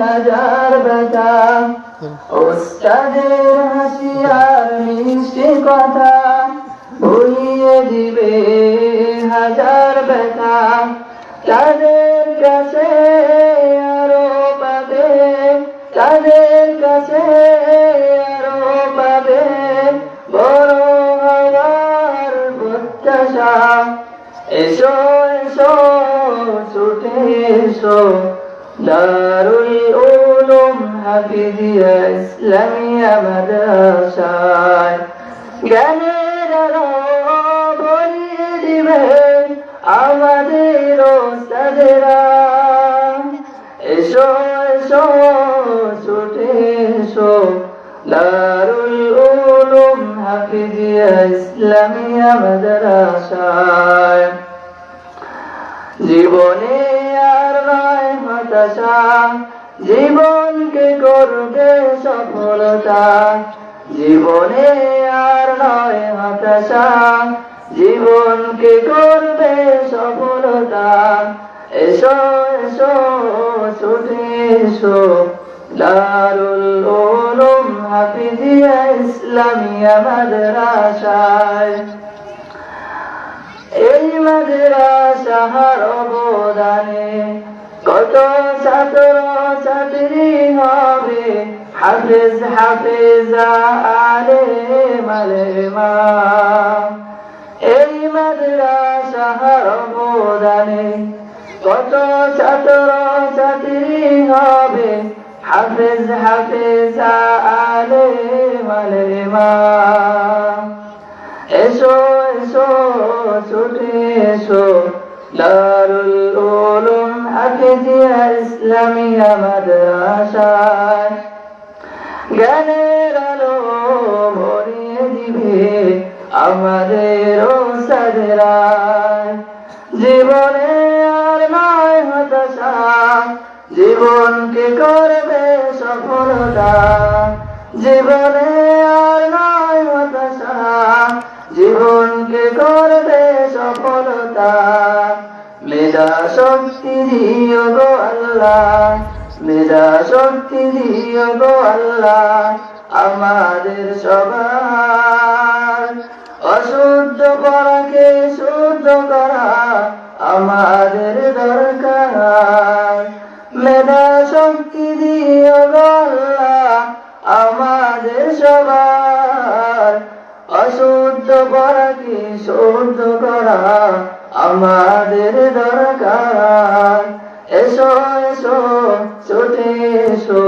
হাজার ব্যথা ওস্তাদের হাসি আর মিষ্টি কথা ভুলিয়ে দিবে হাজার ব্যথা তাদের কাছে আরও পাবে তাদের কাছে আরও পাবে বড় হওয়ার প্রত্যাশা। এসো এসো ছুটে এসো। দারুল আমাদের ওস্তাদেরা। এসো এসো, ছুটে এসো। দারুল উলুম হাফিজিয়া ইসলামিয়া মাদ্রাসায়। জীবনে আর নয় হতাশা জীবনকে করবে সফলতা। জীবনে আর নয় হতাশা, জীবনকে করবে সফলতা। এসো এসো, ছুটে, এসো, দারুল উলুম হাফিজিয়া ইসলামিয়া মাদ্রাসায়। এই মাদ্রাসার অবদানে কত ছাত্র ছাত্রী হবে। হাফেজ, হাফেজা আলে মালেমা এই মাদ্রাসার অবদানে কত ছাত্র ছাত্রী হবে। হাফেজ, হাফেজা আলে মালেমা এসো এসো, ছুটে এসো, দারুল হাফিজিয়া ইসলামিয়া মাদ্রাসায় জ্ঞানের আলো ভরিয়ে দিবে আমাদের সাদরায় জীবনে আর নয় হতাশা, জীবনকে করবে সফলতা। জীবনে আর নয় হতাশা, জীবনকে করবে সফলতা। মেধা শক্তি দিও গো আল্লাহ মেধা শক্তি দিও গো আল্লাহ, আমাদের সবার। অশুদ্ধ করাকে শুদ্ধ করা আমাদের দরকার। শুদ্ধ করা আমাদের দরকার। এসো এসো, ছুটে এসো।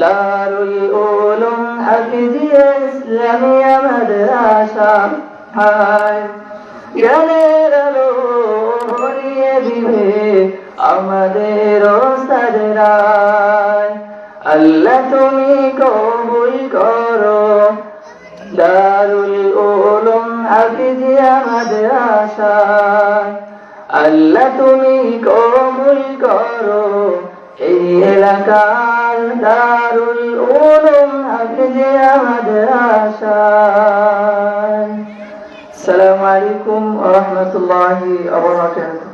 দারুল উলুম হাফিজিয়া ইসলামিয়া মাদ্রাসা হায় জ্ঞানের আলো ভরিয়ে দিবে আমাদের ওস্তাদেরায় আল্লাহ তুমি কবুল করো। দারুল উলুম আল্লাহ তুমি কবুল করো। এই এলাকার দারুল উলুম হাফিজিয়া মাদ্রাসা আসসালামু আলাইকুম ওয়া রাহমাতুল্লাহি ওয়া বারাকাতুহু।